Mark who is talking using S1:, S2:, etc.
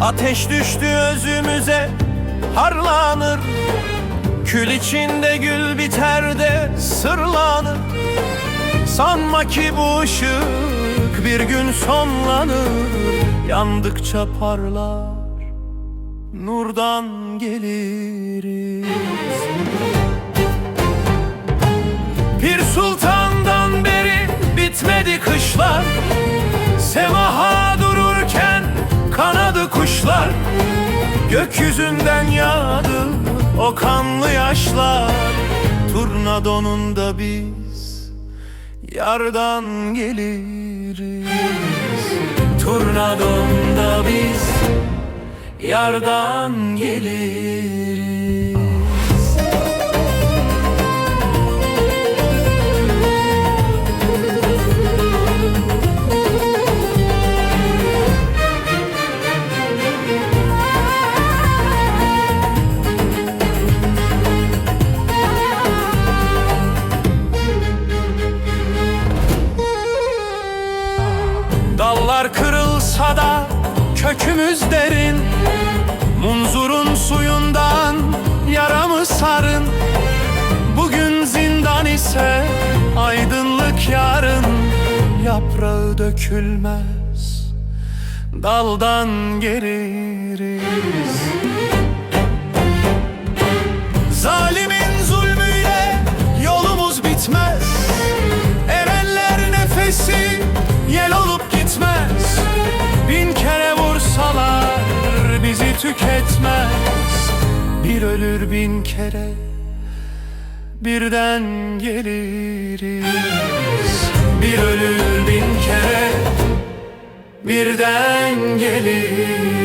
S1: Ateş düştü özümüze harlanır. Kül içinde gül biter de sırlanır. Sanma ki bu ışık bir gün sonlanır. Yandıkça parlar Nurdan geliriz kuşlar Gökyüzünden yağdı o kanlı yaşlar. Turnadonun da biz yardan geliriz. Turnadon da biz yardan geliriz Dallar kırılsa da kökümüz derin. Munzurun suyundan yaramı sarın. Bugün zindan ise aydınlık yarın. Yaprağı dökülmez. Daldan geririz Zalimin zulmüyle yolumuz bitmez. Erenler nefesi tüketmez. Bir ölür bin kere birden geliriz. Bir ölür bin kere birden geliriz